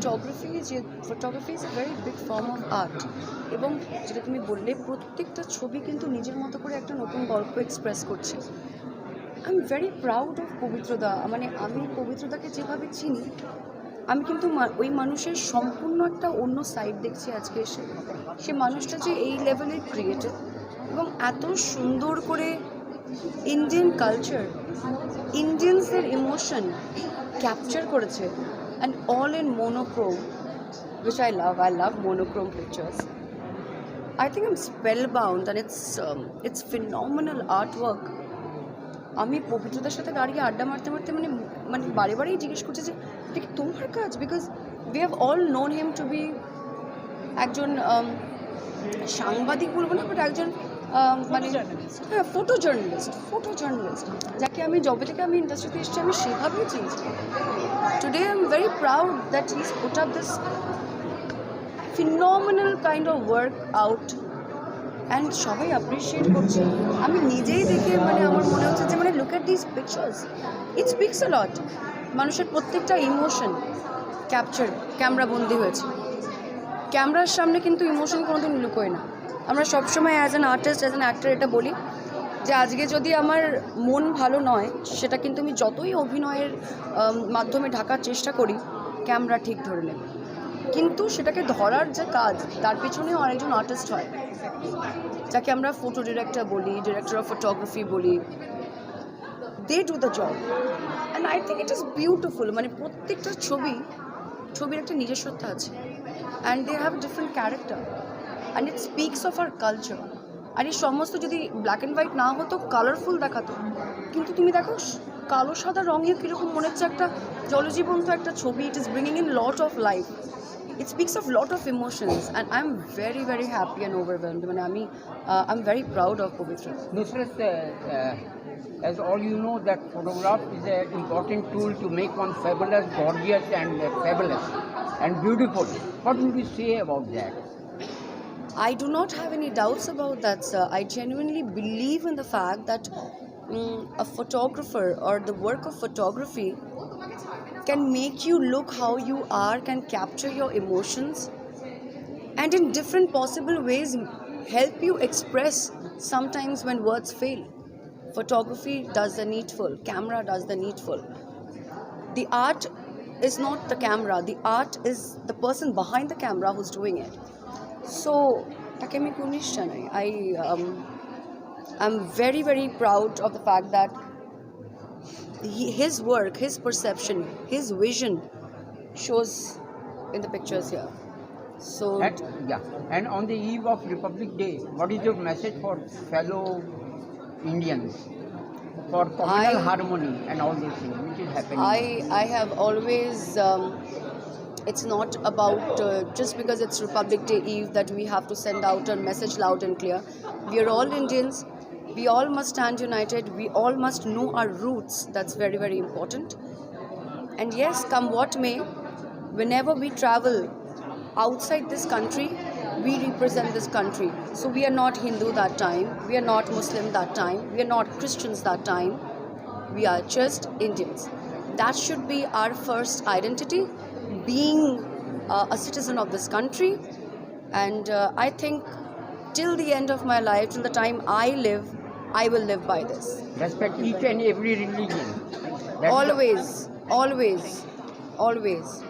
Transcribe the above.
Photography যে photography is a very big form of art এবং যেটা তুমি বললে, প্রত্যেকটা ছবি কিন্তু নিজের মতো করে একটা নতুন গল্প এক্সপ্রেস করছে। I am very proud of পবিত্রদা মানে আমি পবিত্রদাকে যেভাবে চিনি, আমি কিন্তু ওই মানুষের সম্পূর্ণ একটা অন্য সাইড দেখছি আজকে এসে। সে মানুষটা যে এই লেভেলের ক্রিয়েটিভ এবং এত সুন্দর করে ইন্ডিয়ান কালচার ইন্ডিয়ানসের ইমোশন ক্যাপচার করেছে। And all in monochrome which I love. I love monochrome pictures. I think I'm spellbound and it's um, it's phenomenal artwork. আমি পবিত্রতার সাথে দাঁড়িয়ে আড্ডা মারতে মারতে মানে মানে বারে বারেই জিজ্ঞেস করছি যে এটা তোমার কাজ because we have all known him to be একজন um, সাংবাদিক বলব না বাট একজন মানে হ্যাঁ ফটো জার্নালিস্ট ফটো জার্নালিস্ট যাকে আমি যবে থেকে আমি ইন্ডাস্ট্রিতে এসেছি আমি সেভাবেই চিনছি today I am very proud that his put up this phenomenal kind of work out and সবাই অ্যাপ্রিসিয়েট করছে। আমি নিজেই দেখে মানে আমার মনে হচ্ছে যে মানে look at this pictures it speaks a lot মানুষের প্রত্যেকটা ইমোশন ক্যাপচার ক্যামেরা বন্দি হয়েছে। ক্যামেরার সামনে কিন্তু ইমোশন কোনোদিন লুকোয় না। আমরা সবসময় as an artist as an actor এটা বলি যে আজকে যদি আমার মন ভালো নয়, সেটা কিন্তু আমি যতই অভিনয়ের মাধ্যমে ঢাকার চেষ্টা করি ক্যামেরা ঠিক ধরে নেবে। কিন্তু সেটাকে ধরার যে কাজ, তার পেছনেও আরেকজন আর্টিস্ট হয়। যাকে আমরা ফটো ডিরেক্টর বলি ডিরেক্টর অফ ফটোগ্রাফি বলি। They do the job and I think it is beautiful মানে প্রত্যেকটা ছবি, ছবির একটা নিজস্বতা আছে। And they have different character and it speaks of our culture আর এই সমস্ত যদি ব্ল্যাক অ্যান্ড হোয়াইট না হতো কালারফুল দেখাতো। কিন্তু তুমি দেখো কালো সাদা রঙে কীরকম মনে হচ্ছে একটা জলজীবন্ত একটা ছবি। It is bringing in lot of life it speaks of lot of emotions and I am very very happy and মানে আমি I am very proud of Pabitra Nusrat, uh, uh, as all you know, that photograph is an important tool to make one fabulous, gorgeous, and uh, fabulous and beautiful. What would you say about that? I do not have any doubts about that, sir. I genuinely believe in the fact that mm, a photographer or the work of photography can make you look how you are, can capture your emotions, and in different possible ways help you express sometimes when words fail. Photography does the needful, camera does the needful. The art is not the camera, the art is the person behind the camera who's doing it. So, তাকে আমি কুর্নিশ জানাই I I am very very proud of the fact that his work, his perception, his vision shows in the pictures here. So, And, yeah, and on the eve of Republic Day, what is your message for fellow Indians for communal I- harmony and all these things which is happening? I, I have always, um, it's not about uh, just because it's Republic Day Eve that we have to send out a message loud and clear. We are all Indians. We all must stand united. We all must know our roots. That's very, very important. And yes, come what may, whenever we travel outside this country, we represent this country. So we are not Hindu that time, we are not Muslim that time, we are not Christians that time, we are just Indians. That should be our first identity, being uh, a citizen of this country. And uh, I think till the end of my life, till the time I live, I will live by this. Respect each and every religion. That's Always, always, always.